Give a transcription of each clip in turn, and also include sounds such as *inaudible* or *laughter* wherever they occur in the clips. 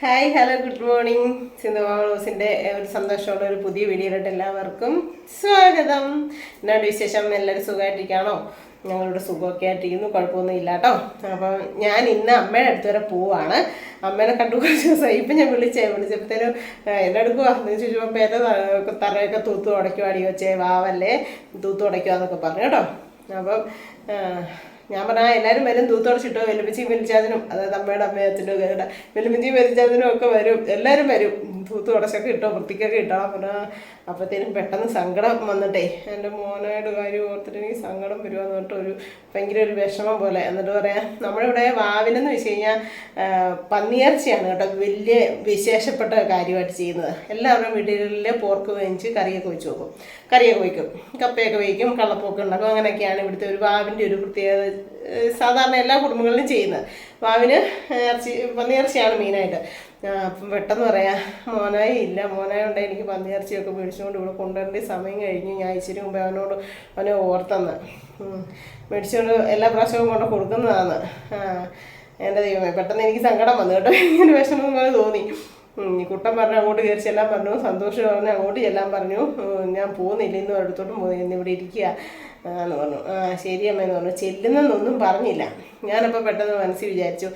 Hi hello good morning സിന്ധുമാളൂസിന്റെ ഒരു സന്തോഷമുള്ള ഒരു പുതിയ വീഡിയോയിലോട്ട് എല്ലാവർക്കും സ്വാഗതം. എന്നാണ്ട് വിശേഷം? എല്ലാവരും സുഖമായിട്ടിരിക്കുകയാണോ? ഞങ്ങളുടെ സുഖമൊക്കെ ആയിട്ടിരിക്കുന്നു. കുഴപ്പമൊന്നും ഇല്ല കേട്ടോ. അപ്പം ഞാൻ ഇന്ന് അമ്മയുടെ അടുത്ത് വരെ പോവാണ്. അമ്മേനെ കണ്ടു കുറച്ച് ദിവസമായി. ഇപ്പം ഞാൻ വിളിച്ചേ വിളിച്ചപ്പോഴത്തേനും എന്നെ എടുക്കുക എന്ന് ചോദിച്ചപ്പോൾ പേരെ തറയൊക്കെ തൂത്ത് തുടയ്ക്കുവാടി വെച്ചേ വാവല്ലേ തൂത്ത് ഉടയ്ക്കുക എന്നൊക്കെ പറഞ്ഞു കേട്ടോ. അപ്പം ഞാൻ പറഞ്ഞാൽ എല്ലാവരും വരും. തൂത്തുടച്ചിട്ടോ വെല്ലുപ്പിച്ചിയും വെലിച്ചാതിനും അതായത് അമ്മയുടെ അമ്മയും അച്ഛനും കേട്ട വെല്ലുമിച്ചിയും വെലിച്ചാതിനും ഒക്കെ വരും. എല്ലാവരും വരും. തൂത്തുടച്ചൊക്കെ ഇട്ടോ വൃത്തിക്കൊക്കെ ഇട്ടോ പറഞ്ഞാൽ അപ്പോഴത്തേനും പെട്ടെന്ന് സങ്കടം വന്നിട്ടേ എന്റെ മോനായിട്ട് കാര്യം ഓർത്തിട്ട് എനിക്ക് സങ്കടം വരുമെന്ന് പറഞ്ഞിട്ട് ഒരു ഭയങ്കര ഒരു വിഷമം പോലെ. എന്നിട്ട് പറയാം നമ്മളിവിടെ വാവിനെന്ന് വെച്ച് കഴിഞ്ഞാൽ പന്നിയിറച്ചിയാണ് കേട്ടോ വലിയ വിശേഷപ്പെട്ട കാര്യമായിട്ട് ചെയ്യുന്നത്. എല്ലാവരുടെയും വീടുകളിൽ പോർക്ക് വേവിച്ച് കറിയൊക്കെ വെച്ച് വെക്കും. കറിയൊക്കെ വയ്ക്കും കപ്പയൊക്കെ വയ്ക്കും കള്ളപ്പൊക്കെ ഉണ്ടാക്കും അങ്ങനെയൊക്കെയാണ് ഇവിടുത്തെ ഒരു വാവിന്റെ ഒരു പ്രത്യേകത സാധാരണ എല്ലാ കുടുംബങ്ങളിലും ചെയ്യുന്നത്. വാവിന് ഇറച്ചി പന്നിയിറച്ചിയാണ് മെയിനായിട്ട്. അപ്പം പെട്ടെന്ന് പറയാം. മോനായി ഇല്ല. മോനായ ഉണ്ട് എനിക്ക് പന്നിയിറച്ചിയൊക്കെ മേടിച്ചുകൊണ്ട് ഇവിടെ കൊണ്ടുവരേണ്ട സമയം കഴിഞ്ഞു. ഞാൻ ഇച്ചിരി മുമ്പ് അവനോട് അവനെ ഓർത്തെന്ന്. മേടിച്ചുകൊണ്ട് എല്ലാ പ്രാവശ്യവും കൊണ്ട് കൊടുക്കുന്നതാണ്. എന്റെ ദൈവമേ പെട്ടെന്ന് എനിക്ക് സങ്കടം വന്നു കേട്ടോ. ഇങ്ങനെ വിഷമം പോലെ തോന്നി. കുട്ടൻ പറഞ്ഞു അങ്ങോട്ട് കയറി ചെല്ലാൻ പറഞ്ഞു സന്തോഷം പറഞ്ഞു അങ്ങോട്ട് ചെല്ലാൻ പറഞ്ഞു. ഞാൻ പോകുന്നില്ല ഇന്ന് അടുത്തോട്ട് പോകുന്നില്ല ഇന്ന് ഇവിടെ ഇരിക്കുക എന്ന് പറഞ്ഞു. ആ ശരി അമ്മയെന്ന് പറഞ്ഞു. ചെല്ലുന്നെന്നൊന്നും പറഞ്ഞില്ല. ഞാനപ്പോൾ പെട്ടെന്ന് മനസ്സിൽ വിചാരിച്ചു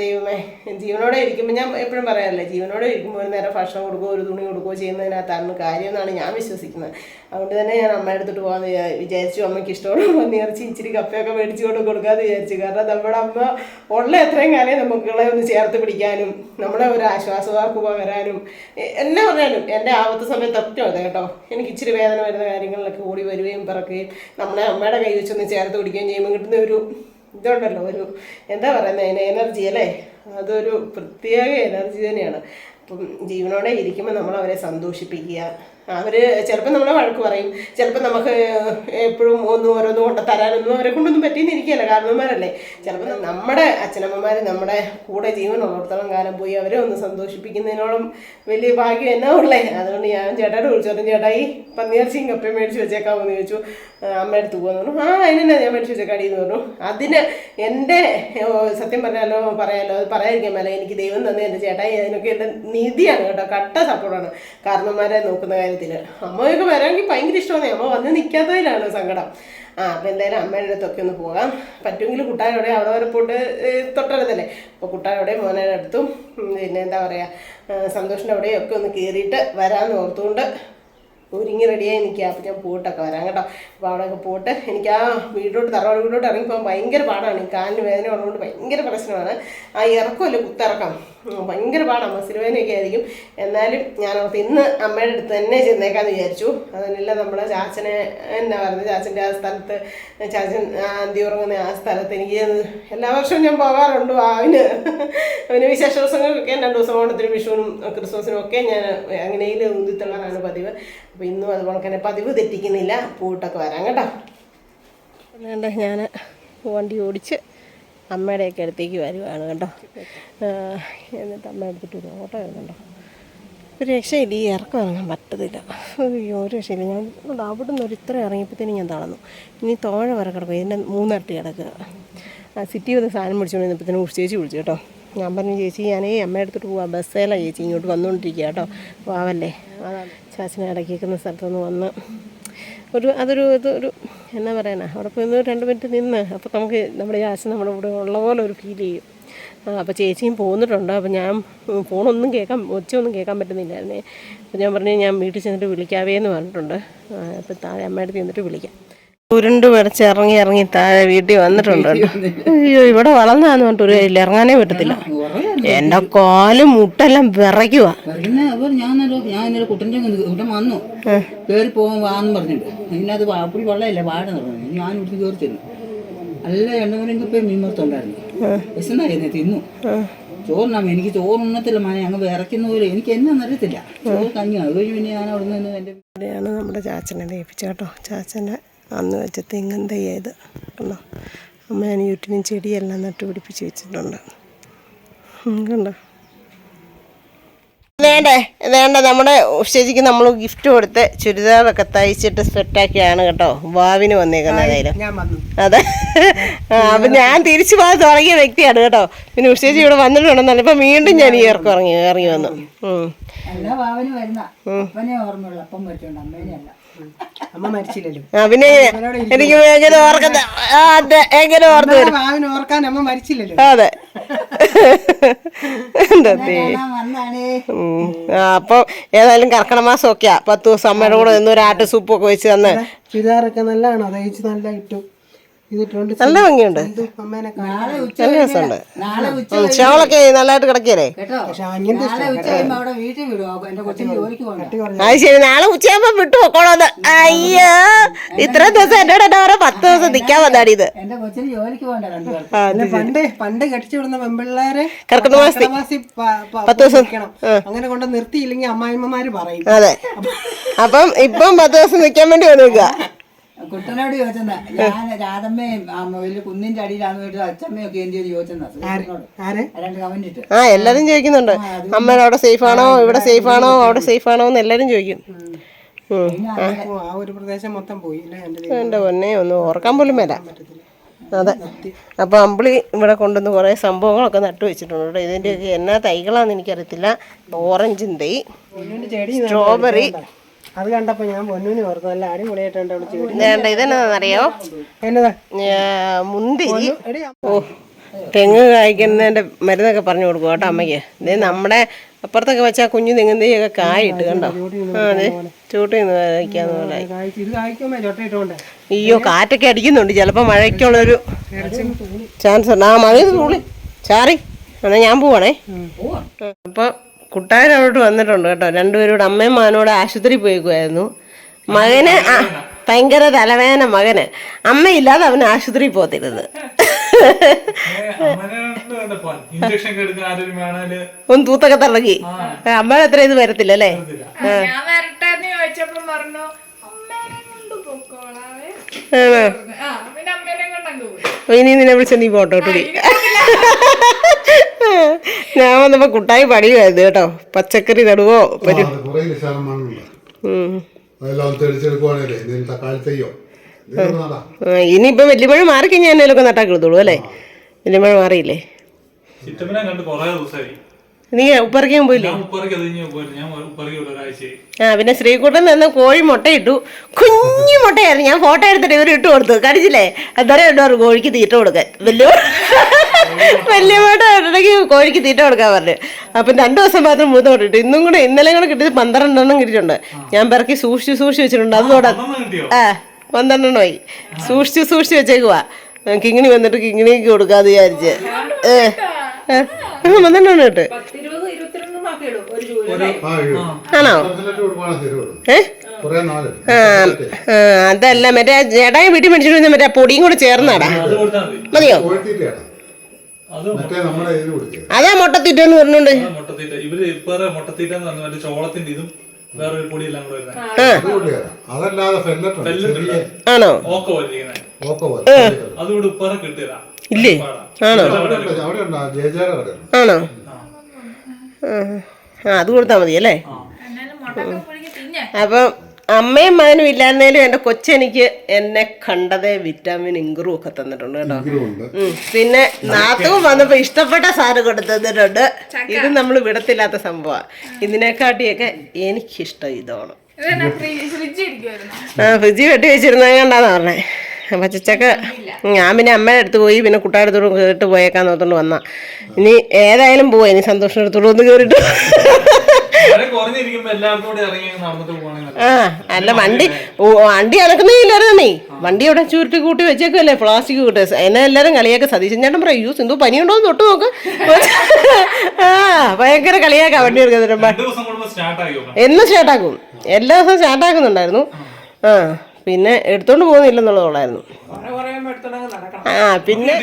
ദൈവമേ ജീവനോടെ ഇരിക്കുമ്പോൾ ഞാൻ എപ്പോഴും പറയാറില്ലേ ജീവനോടെ ഇരിക്കുമ്പോൾ ഒരു നേരം ഭക്ഷണം കൊടുക്കുകയോ ഒരു തുണി കൊടുക്കുകയോ ചെയ്യുന്നതിനകത്താണ് കാര്യമെന്നാണ് ഞാൻ വിശ്വസിക്കുന്നത്. അതുകൊണ്ട് തന്നെ ഞാൻ അമ്മ എടുത്തിട്ട് പോകാമെന്ന് വിചാ- വിചാരിച്ചു. അമ്മയ്ക്ക് ഇഷ്ടമുള്ള നേർച്ചി ഇച്ചിരി കപ്പയൊക്കെ മേടിച്ചു കൊണ്ട് കൊടുക്കാമെന്ന് വിചാരിച്ചു. കാരണം നമ്മുടെ അമ്മ ഉള്ള എത്രയും കാലം നമുക്കുകളെ ഒന്ന് ചേർത്ത് പിടിക്കാനും നമ്മളെ ഒരു ആശ്വാസവാക്ക് പകരാനും എന്നെ പറഞ്ഞാലും എന്റെ ആപത്ത് സമയത്ത് ഒറ്റ അതെ കേട്ടോ. എനിക്ക് ഇച്ചിരി വേദന വരുന്ന കാര്യങ്ങളിലൊക്കെ ഓടി വരികയും പിറക്കുകയും നമ്മളെ അമ്മയുടെ കൈ വെച്ചൊന്ന് ചേർത്ത് പിടിക്കുകയും ചെയ്യുമ്പോൾ കിട്ടുന്ന ഒരു ഇതുണ്ടല്ലോ. ഒരു എന്താ പറയുന്നത് അതിന് എനർജി അല്ലേ? അതൊരു പ്രത്യേക എനർജി തന്നെയാണ്. അപ്പം ജീവനോടെ ഇരിക്കുമ്പോൾ നമ്മൾ അവരെ സന്തോഷിപ്പിക്കുക. അവർ ചിലപ്പോൾ നമ്മളെ വഴക്ക് പറയും. ചിലപ്പോൾ നമുക്ക് എപ്പോഴും ഒന്നും ഓരോന്നും കൊണ്ട് തരാനൊന്നും അവരെ കൊണ്ടൊന്നും പറ്റിയെന്നിരിക്കുകയല്ല കാരണവന്മാരല്ലേ? ചിലപ്പോൾ നമ്മുടെ അച്ഛനമ്മമാർ നമ്മുടെ കൂടെ ജീവനുള്ളിടത്തോളം കാലം പോയി അവരെ ഒന്ന് സന്തോഷിപ്പിക്കുന്നതിനോളം വലിയ ഭാഗ്യം എന്നാ ഉള്ളേ. അതുകൊണ്ട് ഞാൻ ചേട്ടായിട്ട് വിളിച്ചോട്ടും ചേട്ടായി പന്നിയിറച്ചിയും കപ്പയും മേടിച്ച് വെച്ചേക്കാമെന്ന് ചോദിച്ചു. ആ, അമ്മ അടുത്ത് പോകുന്നു ആ അതിനെന്നാ ഞാൻ മേടിച്ച് വെച്ചേക്കാടി എന്ന് പറഞ്ഞു. അതിന് എന്റെ സത്യം പറഞ്ഞാലോ പറയാലോ പറയാതിരിക്കാൻ മേല. എനിക്ക് ദൈവം തന്നെ എന്റെ ചേട്ടായി അതിനൊക്കെ എന്റെ നിധിയാണ് കേട്ടോ. കട്ട സപ്പോർട്ടാണ് കാരണന്മാരെ നോക്കുന്ന കാര്യത്തിൽ അമ്മയൊക്കെ വരാമെങ്കിൽ ഭയങ്കര ഇഷ്ടമാണ്. അമ്മ വന്ന് നിൽക്കാത്തതിലാണ് സങ്കടം. ആ അപ്പം എന്തായാലും അമ്മയുടെ അടുത്തൊക്കെ ഒന്ന് പോകാം. പറ്റുമെങ്കിൽ കുട്ടാരോടെ അവിടെ വരെ പോയിട്ട് തൊട്ടടുത്തല്ലേ? അപ്പോൾ കുട്ടാരോടെ മോനയുടെ അടുത്തും പിന്നെ എന്താ പറയുക സന്തോഷിന്റെ അവിടെയും ഒക്കെ ഒന്ന് കയറിയിട്ട് വരാമെന്ന് ഓർത്തുകൊണ്ട് ഒരുങ്ങി റെഡിയായി നിൽക്കുക. അപ്പം ഞാൻ പോയിട്ടൊക്കെ വരാം കേട്ടോ. അപ്പോൾ അവിടെയൊക്കെ പോയിട്ട് എനിക്ക് ആ വീട്ടിലോട്ട് തറവാട് വീട്ടിലോട്ട് ഇറങ്ങിപ്പോകാൻ ഭയങ്കര പാടാണ്. ഈ കാലിന് വേദന ഉള്ളതുകൊണ്ട് ഭയങ്കര പ്രശ്നമാണ്. ആ ഇറക്കമല്ലേ കുത്തിറക്കം. ഭയങ്കര പാടാണ് അമ്മ വേദനയൊക്കെ ആയിരിക്കും. എന്നാലും ഞാൻ ഓർത്ത് ഇന്ന് അമ്മയുടെ അടുത്ത് തന്നെ ചെന്നേക്കാന്ന് വിചാരിച്ചു. അതിനെല്ലാം നമ്മുടെ ചാച്ചനെ എന്നാ പറയുന്നത് ചാച്ചന്റെ ആ സ്ഥലത്ത് ചാച്ചൻ അന്തി ഉറങ്ങുന്ന ആ സ്ഥലത്ത് എനിക്ക് എല്ലാ വർഷവും ഞാൻ പോകാറുണ്ട് അവന് അവന് വിശേഷ ദിവസങ്ങൾക്കൊക്കെ രണ്ട് ദിവസം ഓണത്തിനും വിഷുവിനും ക്രിസ്മസിനും ഒക്കെ ഞാൻ അങ്ങനെയും ഉന്തിത്തള്ളാനാണ് പതിവ്. അപ്പോൾ ഇന്നും അതുപോലെ തന്നെ പതിവ് തെറ്റിക്കുന്നില്ല. പൂട്ടൊക്കെ വരാം കേട്ടോ. വേണ്ട ഞാൻ വണ്ടി ഓടിച്ച് അമ്മയുടെയൊക്കെ അടുത്തേക്ക് വരുവാണ് കേട്ടോ. എന്നിട്ട് അമ്മ എടുത്തിട്ട് ഒരു ഓട്ടോ വരുന്നുണ്ടോ ഒരു രക്ഷയില്ല ഈ ഇറക്കം ഇറങ്ങാൻ പറ്റത്തില്ല. അയ്യോ ഒരു രക്ഷയില്ല. ഞാൻ അവിടെ നിന്ന് ഒരു ഇത്ര ഇറങ്ങിയപ്പോഴത്തേനും ഞാൻ തളർന്നു. ഇനി തോഴ വരെ കിടക്കും. ഇതിന്റെ മൂന്നരട്ടി കിടക്കുക. ആ സിറ്റി വന്ന് സാധനം പിടിച്ചുകൊണ്ട് വന്നപ്പോഴത്തേനും ചേച്ചി വിളിച്ചു കേട്ടോ. ഞാൻ പറഞ്ഞു ചേച്ചി ഈ അമ്മ എടുത്തിട്ട് പോവാം. ബസ്സേലാണ് ചേച്ചി ഇങ്ങോട്ട് വന്നുകൊണ്ടിരിക്കുക കേട്ടോ. വാവല്ലേ. അതാണ് ചാച്ചനെ ഇടയ്ക്കേക്കുന്ന സ്ഥലത്തുനിന്ന് വന്ന് ഒരു അതൊരു ഇതൊരു എന്നാ പറയാനാ അവിടെ പോയി ഒന്ന് രണ്ട് മിനിറ്റ് നിന്ന്. അപ്പോൾ നമുക്ക് നമ്മുടെ ആശ നമ്മുടെ ഇവിടെ ഉള്ള പോലെ ഒരു ഫീൽ ചെയ്യും. അപ്പോൾ ചേച്ചിയും പോന്നിട്ടുണ്ട്. അപ്പോൾ ഞാൻ ഫോണൊന്നും കേൾക്കാൻ ഒച്ചയൊന്നും കേൾക്കാൻ പറ്റുന്നില്ലായിരുന്നേ. അപ്പോൾ ഞാൻ പറഞ്ഞു ഞാൻ വീട്ടിൽ ചെന്നിട്ട് വിളിക്കാവേ എന്ന് പറഞ്ഞിട്ടുണ്ട്. അപ്പോൾ താഴെ അമ്മയുടെ ചെന്നിട്ട് വിളിക്കാം. ഉരുണ്ട് വരച്ച് ഇറങ്ങി ഇറങ്ങി താഴെ വീട്ടിൽ വന്നിട്ടുണ്ട്. അയ്യോ ഇവിടെ വളർന്നാന്ന് പറഞ്ഞിട്ട് ഒരു ഇറങ്ങാനേ പറ്റത്തില്ല. എന്റെ കാലും മുട്ടെല്ലാം അപ്പോൾ ഞാൻ കുട്ടന്റെ ഇവിടെ വന്നു. കയറി പോകാൻ വാന്ന് പറഞ്ഞിട്ട്. പിന്നെ അത് അപ്പടി വെള്ളമില്ല വാഴ നടന്നു ഞാൻ ഇവിടുന്ന് കയറി ചെന്നു. നല്ല എണ്ണമരം കപ്പയും മീൻമർത്തുണ്ടായിരുന്നു വിശന്നായിരുന്നു തിന്നു. ചോറിനാ എനിക്ക് ചോറുണ്ണത്തില്ല മന. അങ്ങ് വിറയ്ക്കുന്ന പോലെ എനിക്ക് എന്നാന്ന് അറിയത്തില്ല. ചോറ് കഞ്ഞി അത് കഴിഞ്ഞ് പിന്നെ ഞാൻ അവിടെ നിന്ന് എന്റെ ഇവിടെയാണ് നമ്മുടെ ചാച്ചനെ ദയിപ്പിച്ചത് കേട്ടോ. ചാച്ചനെ അന്ന് വെച്ച തെങ്ങും തയ്യത് കണ്ടോ? അമ്മ ഞാൻ യൂറ്റിനും ചെടിയെല്ലാം നട്ടുപിടിപ്പിച്ച് വെച്ചിട്ടുണ്ട്. കണ്ടോ. വേണ്ടേ വേണ്ട നമ്മുടെ ശരിക്കും നമ്മൾ ഗിഫ്റ്റ് കൊടുത്ത് ചുരിദാറൊക്കെ തയ്ച്ചിട്ട് സെറ്റാക്കിയാണ് കേട്ടോ. വാവിന് വന്നേക്കുന്നത് ഏതായാലും. ഞാൻ വന്നു. അതെ. ആ, അപ്പൊ ഞാൻ തിരിച്ചു പോകാൻ തുടങ്ങിയ വ്യക്തിയാണ് കേട്ടോ. പിന്നെ ഉഷേജി ഇവിടെ വന്നിട്ടുണ്ടെന്നല്ല ഇപ്പൊ വീണ്ടും ഞാൻ ഈ ഇറക്കം ഇറങ്ങി ഇറങ്ങി വന്നു. ആ പിന്നെ എനിക്ക് ഓർക്കുന്ന ആ, അതെ. എങ്ങനെ ഓർമ്മ വരും? ഭാവിന് ഓർക്കാൻ അമ്മ മരിച്ചില്ലല്ലോ. അതെ. എന്താ. ആ, അപ്പൊ ഏതായാലും കർക്കട മാസം ഒക്കെയാ പത്ത് ദിവസം അമ്മയുടെ കൂടെ നിന്ന് ഒരു ആട്ട് സൂപ്പൊക്കെ വെച്ച് തന്നെ. ചുരിദാറൊക്കെ നല്ലതാണോ? തയ്ച്ച് നല്ല ഇട്ടു. നല്ല ഭംഗിയുണ്ട്. ഇത് അമ്മേനെ കാണാൻ നാളെ ഉച്ച നല്ല രസമുണ്ട്. ഉം, നല്ലതായിട്ട് കിടക്കിയല്ലേ? അത് ശരി. നാളെ ഉച്ചയാകുമ്പോ വിട്ടു പൊക്കോളോന്ന്. അയ്യോ. ഇത്ര ദിവസം എന്നോട് എന്നെ ഓരോ പത്ത് ദിവസം നിക്കാൻ വന്നാടി ഇത്. എന്റെ കൊച്ചിന് ജോലിക്ക് പോകണ്ട രണ്ടുപേർക്ക് അല്ല പണ്ട് പണ്ട് കടിച്ചു വിടുന്ന പെമ്പിള്ളേരെ കർക്കിടക മാസത്തിൽ. മാസി പ- പ- പത്ത് ദിവസം. അങ്ങനെ കൊണ്ട് നിർത്തിയില്ലെങ്കിൽ അമ്മായിമ്മമാര് പറയും. അതെ. അപ്പം ഇപ്പം പത്ത് ദിവസം നിക്കാൻ വേണ്ടി വന്നിരിക്കുക കുട്ടനോട് ചോദിച്ചെന്നാ ഞാൻ രാധമ്മയും വലിയ കുന്നിന്റെ അടിയിലാന്ന് പോയിട്ട് അച്ഛമ്മയും ഒക്കെ എന്ത് ചെയ്ത് ചോദിച്ചെന്നാ? ആരെ? രണ്ട് കമന്റ് ഇട്ട്. ആ എല്ലാരും ചോദിക്കുന്നുണ്ട്. അമ്മ അവിടെ സേഫ് ആണോ? ഇവിടെ സേഫ് ആണോ? അവിടെ സേഫ് ആണോ എന്ന് എല്ലാരും ചോദിക്കും. എന്റെ പൊന്നെ ഒന്നും ഓർക്കാൻ പോലും വരാം അതെ. അപ്പൊ അമ്പിളി ഇവിടെ കൊണ്ടുവന്ന് കുറേ സംഭവങ്ങളൊക്കെ നട്ടു വെച്ചിട്ടുണ്ട് കേട്ടോ. ഇതിന്റെയൊക്കെ എന്നാ തൈകളാന്ന് എനിക്കറിയത്തില്ല. ഓറഞ്ചിൻ തൈ സ്ട്രോബെറി അത് കണ്ടപ്പോ ഞാൻ പൊന്നൂനെ ഓർത്തു നല്ല അടിപൊളിയായിട്ടുണ്ട് ചെടി വേണ്ട ഇതെന്നാന്നറിയോ എന്നതാ? മുന്തിരി ഓ തെങ്ങ് കായ്ക്കുന്നതിന്റെ മരുന്നൊക്കെ പറഞ്ഞു കൊടുക്കും കേട്ടോ അമ്മയ്ക്ക്. ഇത് നമ്മുടെ അപ്പുറത്തൊക്കെ വെച്ചാൽ കുഞ്ഞു തെങ്ങുന്നതിയൊക്കെ കായിട്ട് കണ്ടോ? ആ അതെ ചൂട്ടിൽ നിന്ന് കഴിക്കാന്ന് ഇത് അയ്യോ കാറ്റൊക്കെ അടിക്കുന്നുണ്ട്. ചിലപ്പോൾ മഴയ്ക്കുള്ളൊരു ചാൻസ് ഉണ്ട്. ആ മഴ തൂളി. ചാറി. എന്നാ ഞാൻ പോവാണേ. അപ്പോൾ കുട്ടായൻ അവിടോട്ട് വന്നിട്ടുണ്ട് കേട്ടോ. രണ്ടുപേരും കൂടെ അമ്മയും മകനോട് ആശുപത്രി പോയിക്കുമായിരുന്നു മകന് ആ, ഭയങ്കര തലവേദന മകന്. അമ്മയില്ലാതെ അവന് ആശുപത്രി പോത്തിരുന്നത് ഒന്ന് തൂത്തൊക്കെ തിളങ്ങി അമ്മ അത്ര ഇത് വരത്തില്ല അല്ലേ? ഞാൻ വരട്ടെന്ന് ചോദിച്ചപ്പോ പറഞ്ഞു അമ്മേനെ കൊണ്ട് പൊക്കോളാവേ. ആണോ? ആ പിന്നെ അമ്മേനെ പോയി ഇനി നിന്നെ വിളിച്ച നീ പോട്ടോ ടൂടി ഞാൻ വന്നപ്പോ കുട്ടായി പണിയുമായിരുന്നു കേട്ടോ. പച്ചക്കറി നടുവോ? ഇനിയിപ്പോ വലിയമഴ മാറിക്കഴിഞ്ഞാൽ എന്നേലൊക്കെ നട്ടാക്കി എടുത്തോളൂ അല്ലേ വലിയമഴ മാറിയില്ലേ? ചിറ്റമ്മനെ കണ്ട് കുറേ ദിവസമായി. നീ ഉപ്പറിക്കാൻ പോയില്ലേ? അത് ആ പിന്നെ ശ്രീകുട്ടൻ നിന്ന് കോഴി മുട്ടയിട്ടു കുഞ്ഞു മുട്ടയായിരുന്നു. ഞാൻ ഫോട്ടോ എടുത്തിട്ട് ഇവർ ഇട്ട് കൊടുത്തു. കടിച്ചില്ലേ അന്നേരം ഇട്ടു കോഴിക്ക് തീറ്റ കൊടുക്കാൻ. വലിയ വലിയ മുട്ട ഇടയ്ക്ക് കോഴിക്ക് തീറ്റ കൊടുക്കാൻ പറഞ്ഞു. അപ്പം രണ്ടു ദിവസം മാത്രം മൂന്ന് മുട്ട ഇട്ടു. ഇന്നും കൂടെ ഇന്നലെ കൂടെ കിട്ടിയത് പന്ത്രണ്ടെണ്ണം കിട്ടിയിട്ടുണ്ട്. ഞാൻ പിറക്കി സൂക്ഷിച്ച് സൂക്ഷിച്ച് വെച്ചിട്ടുണ്ട്. അമ്മ കിട്ടിയോ? ആ പന്ത്രണ്ടെണ്ണമായി സൂക്ഷിച്ച് സൂക്ഷിച്ച് വെച്ചേക്കുവാ. കിങ്ങിണി വന്നിട്ട് കിങ്ങിണിക്ക് കൊടുക്കാതെ വിചാരിച്ച്. ഏ. ഏ, ആ, പന്ത്രണ്ടെണ്ണം ഇടും. ആണോ? ഏ? അതല്ല മറ്റേ ചേട്ടായി വീട്ടിൽ മേടിച്ചിട്ട് മറ്റേ പൊടിയും കൂടെ ചേർന്നാടാ. മതിയോ? അത് മുട്ടത്തീറ്റെന്ന് പറഞ്ഞോണ്ട്. ഉണ്ട്. ആണോ? ഓക്ക പോലെ ഇരിക്കുന്നത് ഓക്ക പോലെ അത് ഉപ്പറ കിട്ടിയതാ. ഇല്ലേ? ആണോ? ആണോ? ആ, അത് കൊടുത്താൽ മതി അല്ലേ? അപ്പം അമ്മയും മകനും ഇല്ലാന്നേലും എന്റെ കൊച്ചെനിക്ക് എന്നെ കണ്ടതേ വിറ്റാമിൻ ഇങ്കുറും ഒക്കെ തന്നിട്ടുണ്ട് കേട്ടോ. പിന്നെ നാത്തവും വന്നപ്പോൾ ഇഷ്ടപ്പെട്ട സാധനം കൊടുത്തിട്ടുണ്ട് തന്നിട്ടുണ്ട്. ഇത് നമ്മൾ വിടത്തില്ലാത്ത സംഭവമാണ് ഇതിനെക്കാട്ടിയൊക്കെ എനിക്കിഷ്ടം ഇതാണ്. ഫ്രിഡ്ജ് ഇരിക്കുമായിരുന്നു ആ ഫ്രിഡ്ജ് വെട്ടി വെച്ചിരുന്നത് കണ്ടാന്ന് പറഞ്ഞേ. പച്ചച്ചക്ക ഞാൻ പിന്നെ അമ്മയുടെ അടുത്ത് പോയി പിന്നെ കുട്ടായുടെ കേട്ട് കയറിട്ട് പോയേക്കാൻ നോത്തോണ്ട് വന്ന. ഇനി ഏതായാലും പോവാ ഇനി സന്തോഷം എടുത്തോളൂ ഒന്ന് പോകണമെങ്കിൽ ആ അല്ല വണ്ടി വണ്ടി അനക്കുന്നേ ഇല്ലായിരുന്നു നീ? വണ്ടി അവിടെ ചുരുട്ടി കൂട്ടി വെച്ചേക്കല്ലേ പ്ലാസ്റ്റിക് കൂട്ടി. എന്നെ എല്ലാരും കളിയാക്ക. സതീശൻ ചേട്ടൻ പറയും യൂസ് എന്തോ പനിയുണ്ടോ എന്ന് തൊട്ട് നോക്ക്. ആ ഭയങ്കര കളിയാക്ക വണ്ടി എടുക്കുന്നുണ്ട് എന്നും സ്റ്റാർട്ടാക്കും. എല്ലാ ദിവസവും സ്റ്റാർട്ടാക്കുന്നുണ്ടായിരുന്നു. ആ. പിന്നെ എടുത്തോണ്ട് പോകുന്നില്ലെന്നുള്ളതുള്ളായിരുന്നു ആ പിന്നെ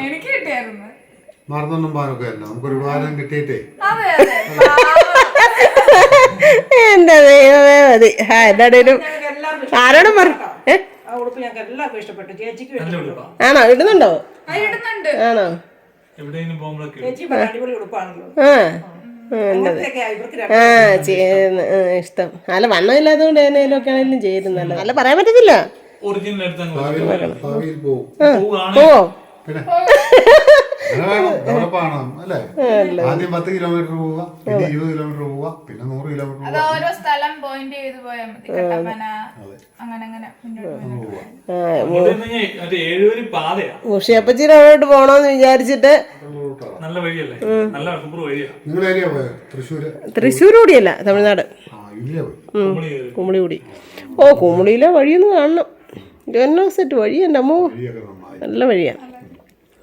എനിക്ക് കിട്ടിയായിരുന്നു. മറന്നൊന്നും അല്ല കിട്ടിയിട്ടേ. അതെ എന്താ ദൈവമേ മതി. ആ എന്താണേലും ആരോടും പറ. ആണോ? ഇടുന്നുണ്ടോ? ആണോ? ആ. ആ, നല്ലത് ആ ചെയ്യുന്ന ആ, ഇഷ്ടം. അല്ല വണ്ണമില്ലാത്തതുകൊണ്ട് ഏതെങ്കിലുമൊക്കെ ആണെങ്കിലും ചേരുന്നല്ലോ അല്ല പറയാൻ പറ്റത്തില്ല. ഓ *laughs* ആദ്യം പത്ത് കിലോമീറ്റർ പോവുക പിന്നെ ഇരുപത് കിലോമീറ്റർ പോവുക പിന്നെ നൂറ് കിലോമീറ്റർ അത് ഓരോ സ്ഥലം പോയിന്റ് ചെയ്ത് പോയാൽ മതി. കട്ടപ്പന അങ്ങനെ അങ്ങനെ അങ്ങോട്ട് പോണോന്ന് വിചാരിച്ചിട്ട് നല്ല വഴിയല്ലേ? നല്ല ഏരിയ പോയോ? തൃശ്ശൂര്? തൃശ്ശൂർ കൂടിയല്ല തമിഴ്നാട്. ആ ഇല്ല പോയി. കുമളി കൂടി. ഓ കുമളിയിലെ വഴിയൊന്ന് കാണണം. സെറ്റ് വഴി എന്റെ അമ്മോ? നല്ല വഴിയാണ്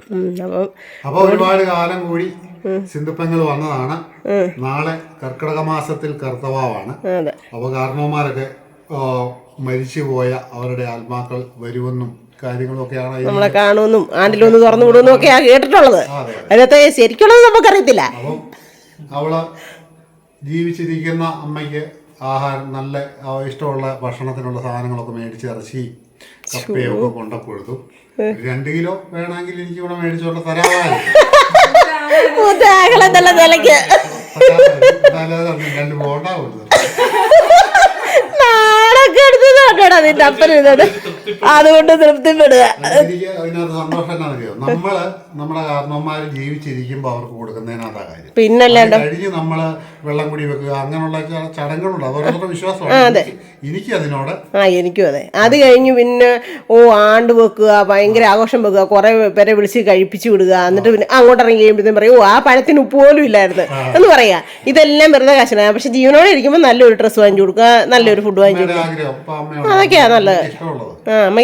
ഉം, അപ്പം അപ്പൊ ഒരുപാട് കാലം കൂടി സിന്ധുപ്പങ്ങൾ വന്നതാണ്. നാളെ കർക്കിടക മാസത്തിൽ കർത്തവാവാണ് അപ്പോൾ കാരണവന്മാരൊക്കെ മരിച്ചു മരിച്ചുപോയ അവരുടെ ആത്മാക്കൾ വരുമെന്നും കാര്യങ്ങളൊക്കെയാണ് നമ്മളെ കാണുമെന്നും ആണ്ടിലൊന്ന് തുറന്നു വിടുമെന്നും ഒക്കെയാ കേട്ടിട്ടുള്ളത്. അതെ അതിനകത്ത് ശരിക്കുള്ളത് നമുക്കറിയത്തില്ല. അവൾ ജീവിച്ചിരിക്കുന്ന അമ്മയ്ക്ക് ആഹാരം നല്ല ഇഷ്ടമുള്ള ഭക്ഷണത്തിനുള്ള സാധനങ്ങളൊക്കെ മേടിച്ച് ഇറച്ചി കപ്പയൊക്കെ കൊണ്ട കൊടുത്തു. രണ്ട് കിലോ വേണമെങ്കിൽ എനിക്ക് ഇവിടെ മേടിച്ചോണ്ട് തരാമായിരുന്നു. എന്നുള്ള നിലയ്ക്ക്. രണ്ട് ബോണ്ട കൊടുത്തു നാളൊക്കെ എടുത്ത് നിന്റെ അപ്പനും ഇതോട് അതുകൊണ്ട് തൃപ്തിപ്പെടുക. എനിക്ക് അതിനകത്ത് സന്തോഷം എന്നാണെന്നറിയോ നമ്മൾ നമ്മുടെ കാരണവന്മാര് ജീവിച്ചിരിക്കുമ്പോൾ അവർക്ക് കൊടുക്കുന്നതിനകത്താ കാര്യം. പിന്നെ കഴിഞ്ഞ് നമ്മൾ വെള്ളം കുടി വെക്കുക അങ്ങനെയുള്ള ചടങ്ങുകളുണ്ട്. അതോരോരുടെ വിശ്വാസമാണ്. എനിക്ക് അതിനോട് ആ എനിക്കും അതെ. അത് കഴിഞ്ഞ് പിന്നെ ഓ ആണ്ട് വെക്കുക ഭയങ്കര ആഘോഷം വെക്കുക കുറെ പേരെ വിളിച്ച് കഴിപ്പിച്ചു വിടുക എന്നിട്ട് പിന്നെ അങ്ങോട്ട് ഇറങ്ങി കഴിയുമ്പോഴത്തേക്കും പറയും ഓ ആ പഴത്തിന് ഉപ്പ് പോലും ഇല്ലായിരുന്നു. എന്ന് പറയാ. ഇതെല്ലാം വെറുതെ കാശനാണ് പക്ഷെ ജീവനോടെ ഇരിക്കുമ്പോൾ നല്ലൊരു ഡ്രസ്സ് വാങ്ങിച്ചു കൊടുക്കുക നല്ലൊരു ഫുഡ് വാങ്ങിച്ചു കൊടുക്കുക. അതൊക്കെയാ നല്ലത്. ആ അമ്മ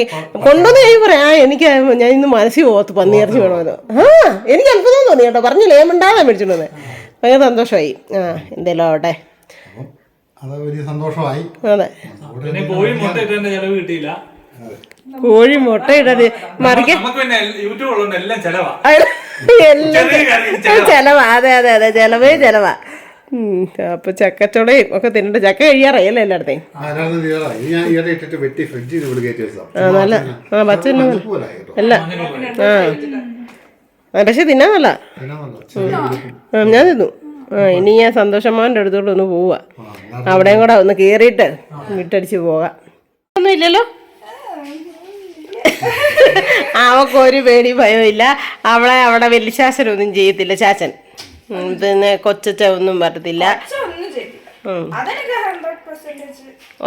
കൊണ്ടുവന്ന് കഴിയുമ്പോൾ പറയാം ആ എനിക്ക് ഞാൻ ഇന്ന് മനസ്സിൽ ഓത്ത് പന്നിയിറച്ചി വേണമെന്ന് ആ എനിക്ക് അത്ഭുതം തോന്നി കേട്ടോ. പറഞ്ഞില്ലേ ലേ മേടിച്ചോണ്ട് വന്നേ ഭയങ്കര സന്തോഷമായി. ആ എന്തേലും ആവട്ടെ. അത് വലിയ സന്തോഷമായി. അതെ. പിന്നെ കോഴി മുട്ട ഇട്ടതിന്റെ ചെലവ് കിട്ടിയില്ല. കോഴി മുട്ട ഇടത് നമുക്ക് പിന്നെ യൂട്യൂബ് ഉള്ളതുകൊണ്ട് എല്ലാം ചെലവാ. എല്ലാം ചെലവാ. അതെ അതെ അതെ. ചെലവേ ചെലവാ. ഉം, അപ്പൊ ചക്കച്ചുളയും ഒക്കെ തിന്നിട്ട് ചക്ക കഴിയാറായല്ലേ എല്ലായിടത്തെയും? ആരാണ് തീരാറായി. ഇത് ഞാൻ ഈയിടെ ഇട്ടിട്ട് വെട്ടി ഫ്രിഡ്ജിൽ ഇവിടെ കയറ്റി വെച്ചതാ. ആ നല്ല ആ പച്ച അല്ല. ആ, പക്ഷെ തിന്നാൻ നല്ല എന്നാ നല്ല ചെറിയ ഉടുപ്പും. ആ ഞാൻ തിന്നു. ആ ഇനി ഞാൻ സന്തോഷമാന്റെ അടുത്തോട്ട് ഒന്ന് പോവാ ആ, എന്നാ അവിടെയും കൂടെ ഒന്ന് കയറിയിട്ട് വിട്ടടിച്ച് പോകാം. ഒന്നും ഇല്ലല്ലോ അവക്കൊരു ഒരു പേടി ഭയമില്ല. അവളെ അവിടെ വലിയ ശാസനൊന്നും ചെയ്യത്തില്ല ചാച്ചൻ. പിന്നെ കൊച്ചച്ച ഒന്നും പറ്റത്തില്ല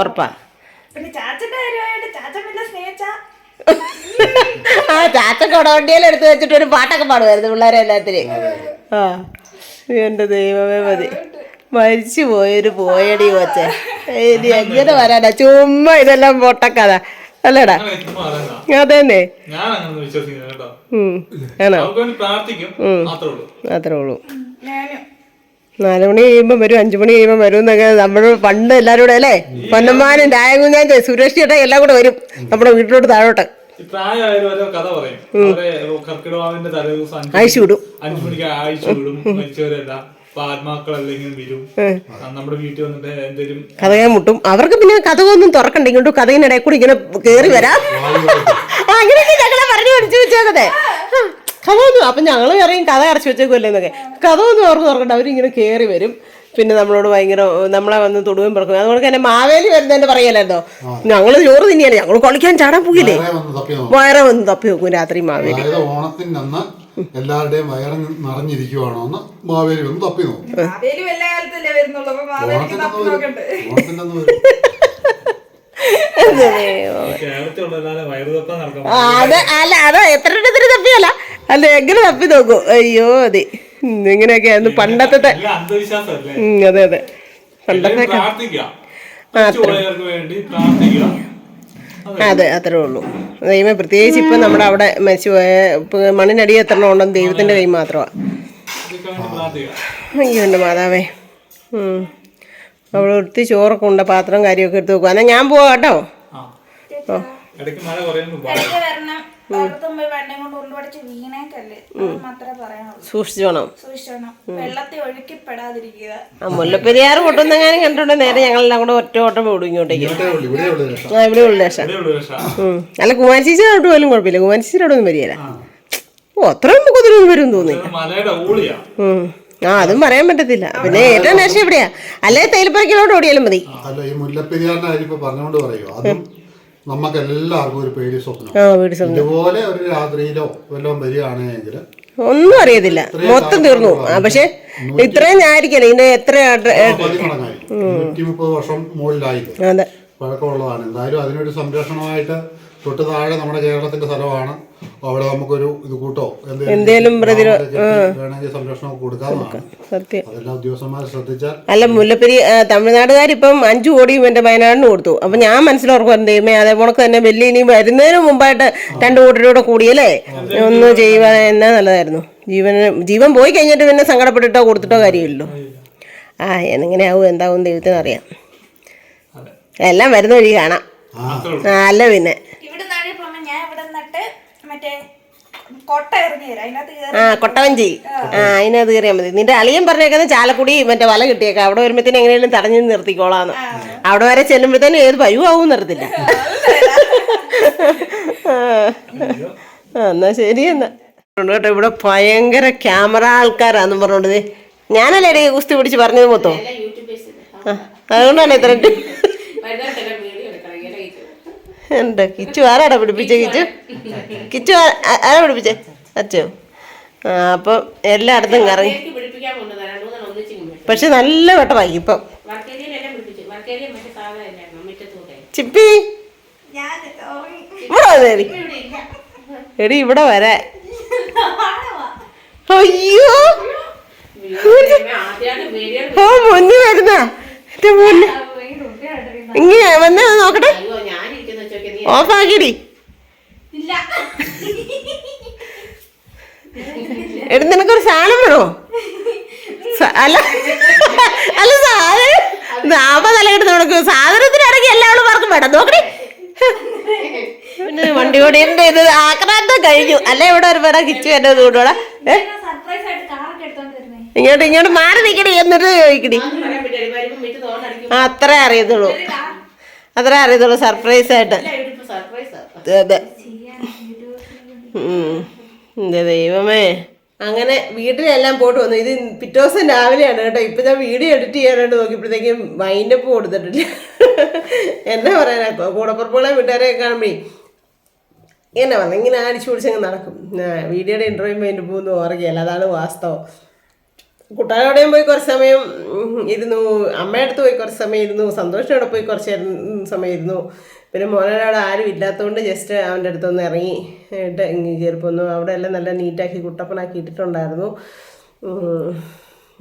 ഉറപ്പാ. ചാച്ചന്റെ കാര്യമായിട്ട് ചാച്ചൻ പിന്നെ സ്നേഹിച്ച ആ ചാച്ച കൊടവണ്ടിയെല്ലാം എടുത്തു വെച്ചിട്ട് ഒരു പാട്ടൊക്കെ പാടുമായിരുന്നു പിള്ളേരെ എല്ലാത്തിനും ആ എന്റെ ദൈവമേ മതി. മരിച്ചു പോയൊരു പോയടി കൊച്ചെ. ഇനി എങ്ങനെ വരാനാ? ചുമ്മാ ഇതെല്ലാം പൊട്ടക്കഥ. അല്ലടാ? അതെ തന്നെ പറയുന്നതാ. അതന്നെ. ആണോ? അവർക്ക് പ്രാർത്ഥിക്കും. മാത്രമേ ഉള്ളൂ. അത്രേ ഉള്ളൂ. നാല് മണി കഴിയുമ്പോൾ വരും അഞ്ചു മണി കഴിയുമ്പോൾ വരും എന്നൊക്കെ നമ്മൾ പണ്ട് എല്ലാവരും കൂടെ അല്ലേ? പൊന്നമ്മാനും രായകുഞ്ഞാൻ സുരേഷ് ചേട്ടാ എല്ലാം കൂടെ വരും നമ്മുടെ വീട്ടിലോട്ട് താഴോട്ട്. അയച്ചു വിടും. അഞ്ചു മണിക്ക് അയച്ചു വിടും. മരിച്ചവരെല്ലാം. മുട്ടും. അവർക്ക് പിന്നെ കഥകൊന്നും തുറക്കണ്ട. ഇങ്ങോട്ട് കഥകിനിടയിൽ കൂടി ഇങ്ങനെ കേറി വരാം. അങ്ങനെയൊക്കെ ഞങ്ങളെ പറഞ്ഞു പഠിച്ചു വെച്ചേക്കതെ കഥ ഒന്നും അപ്പം ഞങ്ങൾ പറയും കഥ അടച്ചു വെച്ചേക്കുമല്ലേ എന്നൊക്കെ. കഥ ഒന്നും അവർക്ക് തുറക്കണ്ട അവരിങ്ങനെ കയറി വരും. പിന്നെ നമ്മളോട് ഭയങ്കര നമ്മളെ വന്ന് തൊടുകയും പറക്കും അതുകൊണ്ട് തന്നെ മാവേലി വരുന്നതിന്റെ പറയലായിരുന്നോ? ഞങ്ങൾ ചോറ് തിന്നിയാണ് ഞങ്ങൾ കളിക്കാൻ ചാടാൻ പോകില്ലേ? വയറ വന്ന് തപ്പി നോക്കും. വയറെ വന്ന് തപ്പി നോക്കും രാത്രി മാവേലി. അതായത് ഓണത്തിന്റെ അന്ന് എല്ലാവരുടെയും വയറ് നിറഞ്ഞിരിക്കുവാണോ എന്ന് മാവേലി ഒന്ന് തപ്പി നോക്കും. ഓണത്തിന്റെ *laughs* അത് അല്ല അതാ എത്ര എണ്ണത്തിന് തപ്പിയല്ല? അല്ല എങ്ങനെ തപ്പി നോക്കൂ? അയ്യോ അതെ. ഇങ്ങനെയൊക്കെ ഇങ്ങനെയൊക്കെയായിരുന്നു പണ്ടത്തെ അതെ അതെ. പണ്ടത്തെ അതെ അത്രേ ഉള്ളൂ. ദൈവം പ്രത്യേകിച്ച് ഇപ്പം നമ്മുടെ അവിടെ മരിച്ചു പോയ മണ്ണിനടി എത്ര ഉണ്ടെന്ന് ദൈവത്തിന്റെ കൈ മാത്രമാണ് അയ്യോ എന്റെ മാതാവേ. ഉം. അവൾ വൃത്തി ചോറൊക്കെ ഉണ്ട് പാത്രം കാര്യമൊക്കെ എടുത്ത് വെക്കുക എന്നാൽ ഞാൻ പോവാം കേട്ടോ. സൂക്ഷിച്ചോണം. ആ മുല്ലപ്പെരിയാർ പൊട്ടുന്നെങ്ങാനും കണ്ടിട്ടുണ്ട്. നേരെ ഞങ്ങളെല്ലാം കൂടെ ഒറ്റ ഓട്ടം ഓടും ഇങ്ങോട്ടേക്ക്. ആ ഇവിടെ ഉള്ള രക്ഷ ഇവിടെ ഉള്ളു രക്ഷ ഉം. അല്ല കുമാരി ചേച്ചിയോട്ട് പോലും കുഴപ്പമില്ല. കുമാരി ചേച്ചിയോടൊന്നും വരികയില്ല. ഓ അത്രയും കുതിരൊന്നും വരും തോന്നി ആ അതും പറയാൻ പറ്റത്തില്ല. പിന്നെ ഏറ്റവും നഷ്ടം എവിടെയാ? അല്ലെ തേയിലപ്പറക്കിലോട്ട് ഓടിയാലും മതി. അല്ല ഈ മുല്ലപ്പെരിയാറിന്റെ കാര്യം ഇപ്പൊ പറഞ്ഞുകൊണ്ട് പറയുമോ അതും നമുക്ക് എല്ലാവർക്കും ഒരു പേടി സ്വപ്നം. ഇതുപോലെ ഒരു രാത്രിയിലോ വല്ലതും വരികയാണെങ്കിൽ ഒന്നും അറിയത്തില്ല. മൊത്തം തീർന്നു. പക്ഷെ ഇത്രയും ഞായിരിക്കല്ലേ ഇതിന്റെ എത്ര വർഷം മുകളിലായി അതെ. പഴക്കമുള്ളതാണ്. എന്തായാലും അതിനൊരു സംരക്ഷണമായിട്ട് തൊട്ട് താഴെ നമ്മുടെ കേരളത്തിന്റെ സ്ഥലമാണ്. അവിടെ നമുക്കൊരു ഇത് കൂട്ടോ എന്തേലും പ്രതിരോ- വേണമെങ്കിൽ സംരക്ഷണം കൊടുക്കാവുന്നതാണ്. സത്യം. അതെല്ലാം ഉദ്യോഗസ്ഥന്മാർ ശ്രദ്ധിച്ചാൽ അല്ല മുല്ലപ്പെരി തമിഴ്നാടുകാർ തമിഴ്നാടുകാരിപ്പം അഞ്ചു കോടിയും എന്റെ വയനാടിന് കൊടുത്തു. അപ്പൊ ഞാൻ മനസ്സിലോർക്കും ദൈവമേ അതേ പോണക്ക് തന്നെ വലിയ ഇനി വരുന്നതിന് മുമ്പായിട്ട് രണ്ടു കോടി രൂപ കൂടിയല്ലേ ഒന്ന് ചെയ്യുക എന്നാ നല്ലതായിരുന്നു. ജീവൻ ജീവൻ പോയി കഴിഞ്ഞിട്ട് പിന്നെ സങ്കടപ്പെട്ടിട്ടോ കൊടുത്തിട്ടോ കാര്യമില്ലല്ലോ. ആ എങ്ങനെയാവും എന്താവും ദൈവത്തിനറിയാം എല്ലാം വരുന്ന വഴി കാണാം. അല്ല പിന്നെ ഇവിടെ നാഴെ പോകുമ്പോ ഞാൻ ഇവിടെ നിന്നിട്ട് മറ്റേ ആ കൊട്ടവഞ്ചി. ആ. അതിനകത്ത് കയറിയാൽ മതി. നിന്റെ അളിയൻ പറഞ്ഞേക്കുന്നത് ചാലക്കുടി മറ്റേ വല കിട്ടിയേക്കാം. അവിടെ വരുമ്പത്തേനും എങ്ങനെയും തടഞ്ഞു നിർത്തിക്കോളാന്ന്. അവിടെ വരെ ചെല്ലുമ്പോഴത്തേനും ഏത് പരുവാവും നിർത്തില്ല എന്നാ ശരി എന്നാ. കേട്ടോ ഇവിടെ ഭയങ്കര ക്യാമറ ആൾക്കാരാന്നും പറഞ്ഞോണ്ടത് ഞാനല്ലേ കുസ്തി പിടിച്ച് പറഞ്ഞത് മൊത്തം. ആ, അതുകൊണ്ടാണ് ഇത്ര ഉണ്ട് കിച്ചു ആരാടാ പിടിപ്പിച്ച കിച്ചു? കിച്ചു ആരാ പിടിപ്പിച്ചേ? അച്ചോ ആ അപ്പം എല്ലായിടത്തും കറങ്ങി. പക്ഷെ നല്ല വെട്ടമായി ഇപ്പം. ചിപ്പി. ഇവിടെ എടി ഇവിടെ വരെ. അയ്യോ. ഓ മുന്നിൽ വരുന്ന. ഇങ്ങനെ വന്നേ നോക്കട്ടെ. അയ്യോ ഞാനിരിക്കുന്ന വെച്ചോക്കെ നീ ഓഫ് ആക്കിടി. ഇല്ല. എടി നിനക്കൊരു സാധനം വേണോ? അല്ല. അല്ല സാധനം. നാമ നമുക്ക് നടക്കും സാധനത്തിനിടയ്ക്ക് എല്ലാവരും പറക്കും വേണം നോക്കണേ പിന്നെ വണ്ടി ഓടിയതിന്റെ ഇത് ആക്രാന്തം കഴിഞ്ഞു. അല്ല ഇവിടെ ഒരു പേടാ കിച്ചു എന്റെ കൂടോടാ ഇങ്ങോട്ട് ഇങ്ങോട്ട് മാറി നിൽക്കണേ എന്നിട്ട് ചോദിക്കണേ അത്രേ അറിയത്തുള്ളൂ. അത്രേ അറിയത്തുള്ളൂ സർപ്രൈസ് ആയിട്ട്. അതെ. എന്റെ ദൈവമേ. അങ്ങനെ വീട്ടിലെല്ലാം പോട്ട് വന്നു. ഇത് പിറ്റേ ദിവസം രാവിലെയാണ് കേട്ടോ. ഇപ്പൊ ഞാൻ വീഡിയോ എഡിറ്റ് ചെയ്യാനായിട്ട് നോക്കിയപ്പോഴത്തേക്കും മൈൻഡപ്പ് കൊടുത്തിട്ടില്ല. എന്നാ പറയാനാ? കൂടപ്പുറപ്പുകളെ വീട്ടുകാരെ കാണുമ്പോഴേ ഇങ്ങനെ വന്നിങ്ങനെ അടിച്ചു പിടിച്ചങ്ങ് നടക്കും. വീഡിയോയുടെ ഇന്റർവ്യൂ മൈൻഡ് പോകുന്നു ഓർക്കുകയല്ല അതാണ് വാസ്തവം. കുട്ടാനോടെയും പോയി കുറച്ച് സമയം ഇരുന്നു. അമ്മയുടെ അടുത്ത് പോയി കുറച്ച് സമയം ഇരുന്നു. സന്തോഷത്തോടെ പോയി കുറച്ച് സമയം ഇരുന്നു. പിന്നെ മോനോടെ ആരും ഇല്ലാത്തതുകൊണ്ട് ജസ്റ്റ് അവന്റെ അടുത്തൊന്ന് ഇറങ്ങി. ഇട്ട് ഇങ്ങ് കയറി പോന്നു. അവിടെ എല്ലാം നല്ല നീറ്റാക്കി കുട്ടപ്പനാക്കി ഇട്ടിട്ടുണ്ടായിരുന്നു.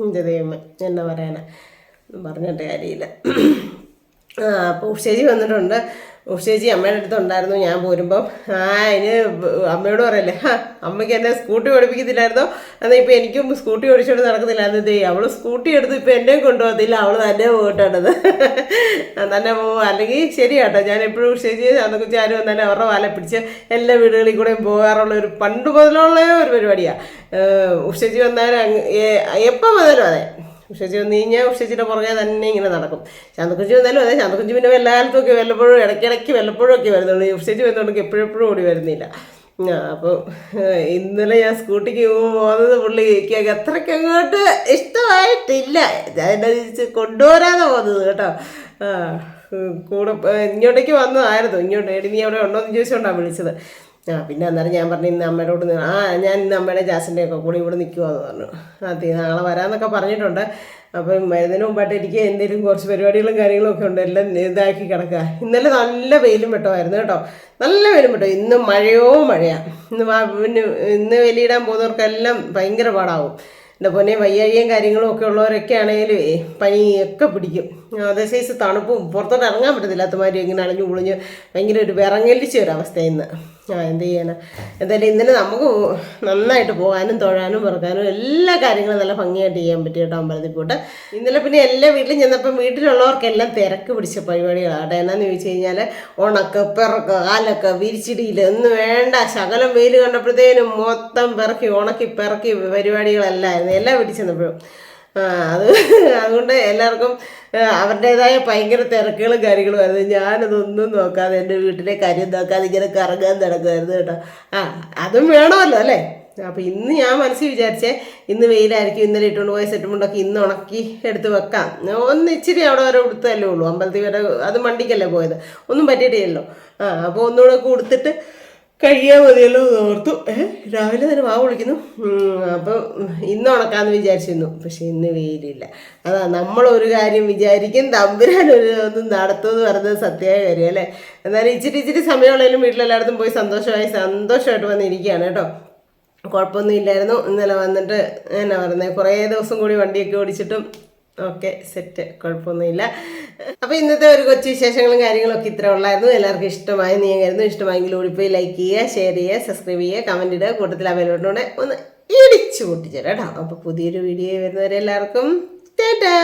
എന്റെ ദൈവമേ എന്നാ പറയാനാ? പറഞ്ഞിട്ട് കാര്യമില്ല. ആ അപ്പോൾ ഉഷേജി വന്നിട്ടുണ്ട്. ഉഷേജി അമ്മയുടെ അടുത്തുണ്ടായിരുന്നു ഞാൻ പോരുമ്പം ആ അതിന് അമ്മയോട് പറയല്ലേ ഹാ അമ്മയ്ക്ക് എന്നെ സ്കൂട്ടി ഓടിപ്പിക്കത്തില്ലായിരുന്നോ എന്നാൽ ഇപ്പം എനിക്കും സ്കൂട്ടി ഓടിച്ചോണ്ട് നടക്കുന്നില്ല. ദേ അവൾ സ്കൂട്ടി എടുത്ത് ഇപ്പം എന്നെയും കൊണ്ടുപോകത്തില്ല. അവൾ തന്നെ പോയിട്ടാണത്. തന്നെ പോകും അല്ലെങ്കിൽ ശരിയാട്ടോ. ഞാൻ എപ്പോഴും ഉഷേജി അന്നൊക്കെ ആരും തന്നെ അവരുടെ വാല പിടിച്ച് എല്ലാ വീടുകളിൽ കൂടെയും പോകാറുള്ള ഒരു പണ്ട് മുതലുള്ള ഒരു പരിപാടിയാണ് ഉഷേജി വന്നാൽ എപ്പം മുതലും അതെ. ഉഷച്ചി വന്നു കഴിഞ്ഞാൽ ഉഷേച്ചിയുടെ പുറകെ തന്നെ ഇങ്ങനെ നടക്കും. ശാന്തക്കുഞ്ചി വന്നാലും അതെ ശാന്തക്കുഞ്ചി പിന്നെ എല്ലാ കാലത്തും ഒക്കെ വല്ലപ്പോഴും ഇടയ്ക്കിടയ്ക്ക് വല്ലപ്പോഴും ഒക്കെ വരുന്നുള്ളൂ ഉഷേച്ചി വന്നുകൊണ്ട് എപ്പോഴെപ്പോഴും എപ്പോഴും ഓടി വരുന്നില്ല. ആ, അപ്പോൾ ഇന്നലെ ഞാൻ സ്കൂട്ടിക്ക് പോകുന്നത് പുള്ളിക്ക് അത്രയ്ക്ക് അങ്ങോട്ട് ഇഷ്ടമായിട്ടില്ല. തിരിച്ച് കൊണ്ടുവരാതെ പോകുന്നത് കേട്ടോ. കൂടെ ഇങ്ങോട്ടേക്ക് വന്നതായിരുന്നു. ഇങ്ങോട്ട് എടി നീ അവിടെ ഉണ്ടോ എന്ന് ചോദിച്ചുകൊണ്ടാണ് വിളിച്ചത്. ആ പിന്നെ അന്നേരം ഞാൻ പറഞ്ഞു ഇന്ന് അമ്മയോട് ആ ഞാൻ ഇന്ന് അമ്മയുടെ ജാസിന്റെ ഒക്കെ കൂടി ഇവിടെ നിൽക്കുവാന്ന് പറഞ്ഞു. ആ തീ നാളെ വരാമെന്നൊക്കെ പറഞ്ഞിട്ടുണ്ട്. അപ്പം വരുന്നതിന് മുമ്പായിട്ട് എനിക്ക് എന്തെങ്കിലും കുറച്ച് പരിപാടികളും കാര്യങ്ങളും ഒക്കെ ഉണ്ട്. എല്ലാം ഇതാക്കി കിടക്കുക. ഇന്നലെ നല്ല വെയിലും വെട്ടമായിരുന്നു കേട്ടോ. നല്ല വെയിലും വെട്ടോ ഇന്ന് മഴയോ മഴയാണ് ഇന്ന് പിന്നെ ഇന്ന് വെലിയിടാൻ പോകുന്നവർക്കെല്ലാം ഭയങ്കര പാടാവും. എന്റെ പൊന്നെ വയ്യാഴിയും കാര്യങ്ങളും ഒക്കെ ഉള്ളവരൊക്കെ ആണെങ്കിലും പനിയൊക്കെ പിടിക്കും. അതേ സൈസ് തണുപ്പും. പുറത്തോട്ട് ഇറങ്ങാൻ പറ്റത്തില്ല അത്തമാരി ഇങ്ങനെ അണഞ്ഞു പൊളിഞ്ഞ് ഭയങ്കര ഒരു വിറങ്ങലിച്ച ഒരു അവസ്ഥ ഇന്ന്. ആ എന്ത് ചെയ്യണം എന്തായാലും ഇന്നലെ നമുക്ക് നന്നായിട്ട് പോകാനും തൊഴാനും പറക്കാനും എല്ലാ കാര്യങ്ങളും നല്ല ഭംഗിയായിട്ട് ചെയ്യാൻ പറ്റി കേട്ടോ അമ്പലത്തിൽ പോയിട്ട് ഇന്നലെ പിന്നെ എല്ലാ വീട്ടിലും ചെന്നപ്പം വീട്ടിലുള്ളവർക്കെല്ലാം തിരക്ക് പിടിച്ച പരിപാടികളാട്ടെ എന്നാന്ന് ചോദിച്ചു കഴിഞ്ഞാൽ ഉണക്ക് പിറക്ക് കാലൊക്കെ വിരിച്ചിടിയിൽ ഒന്നും വേണ്ട. ശകലം വെയിൽ കണ്ടപ്പോഴത്തേനും മൊത്തം പിറക്കി ഉണക്കി പിറക്കി പരിപാടികളല്ലായിരുന്നു എല്ലാ വീട്ടിൽ ചെന്നപ്പോഴും. അത് *laughs* അതുകൊണ്ട് എല്ലാവർക്കും അവരുടേതായ ഭയങ്കര തിരക്കുകളും കാര്യങ്ങളും ആയിരുന്നു. ഞാനതൊന്നും നോക്കാതെ എന്റെ വീട്ടിലെ കാര്യം നോക്കാതെ ഇങ്ങനെ കറങ്ങാൻ നടക്കുമായിരുന്നു കേട്ടോ. ആ അതും വേണമല്ലോ അല്ലേ? അപ്പോൾ ഇന്ന് ഞാൻ മനസ്സിൽ വിചാരിച്ചേ ഇന്ന് വെയിലായിരിക്കും ഇന്നലെ ഇട്ടുകൊണ്ട് പോയ സെറ്റ് മുണ്ടൊക്കെ ഇന്ന് ഉണക്കി എടുത്ത് വെക്കാം. ഒന്ന് ഇച്ചിരി അവിടെ വരെ ഉടുത്തല്ലേ ഉള്ളൂ. അമ്പലത്തിൽ വരെ അത് മണ്ടിക്കല്ലേ പോയത്. ഒന്നും പറ്റിയിട്ടില്ലല്ലോ. ആ അപ്പോൾ ഒന്നുകൂടെ ഒക്കെ ഉടുത്തിട്ട് കഴിയാൻ മതിയല്ലോ ഓർത്തു. രാവിലെ തന്നെ വാ വിളിക്കുന്നു അപ്പോൾ ഇന്ന് ഉണക്കാന്ന് വിചാരിച്ചിരുന്നു. പക്ഷെ ഇന്ന് വെയിലില്ല. അതാ നമ്മളൊരു കാര്യം വിചാരിക്കും തമ്പുരാൻ ഒരു ഒന്നും നടത്തുമെന്ന് പറഞ്ഞത് സത്യമായ കാര്യം അല്ലേ? എന്നാലും ഇച്ചിരി ഇച്ചിരി സമയമുള്ളതിലും വീട്ടിലെല്ലായിടത്തും പോയി സന്തോഷമായി സന്തോഷമായിട്ട് വന്നിരിക്കുകയാണ് കേട്ടോ. കുഴപ്പമൊന്നും ഇല്ലായിരുന്നു. ഇന്നലെ വന്നിട്ട് എന്നാ പറയുന്നത് കുറേ ദിവസം കൂടി വണ്ടിയൊക്കെ ഓടിച്ചിട്ടും ഓക്കെ സെറ്റ് കുഴപ്പമൊന്നുമില്ല. അപ്പോൾ ഇന്നത്തെ ഒരു കൊച്ചു വിശേഷങ്ങളും കാര്യങ്ങളും ഒക്കെ ഇത്ര ഉള്ളായിരുന്നു. എല്ലാവർക്കും ഇഷ്ടമായി നീ കരുതുന്നു ഇഷ്ടമായെങ്കിൽ ഓടിപ്പോയി ലൈക്ക് ചെയ്യുക ഷെയർ ചെയ്യുക സബ്സ്ക്രൈബ് ചെയ്യുക കമന്റ് ഇടുക. കൂട്ടത്തിൽ അവരോടുകൂടെ ഒന്ന് ഇടിച്ചു പൊട്ടിച്ചേരാം കേട്ടോ. അപ്പോൾ പുതിയൊരു വീഡിയോ വരുന്നവരെ എല്ലാവർക്കും ടാറ്റാ!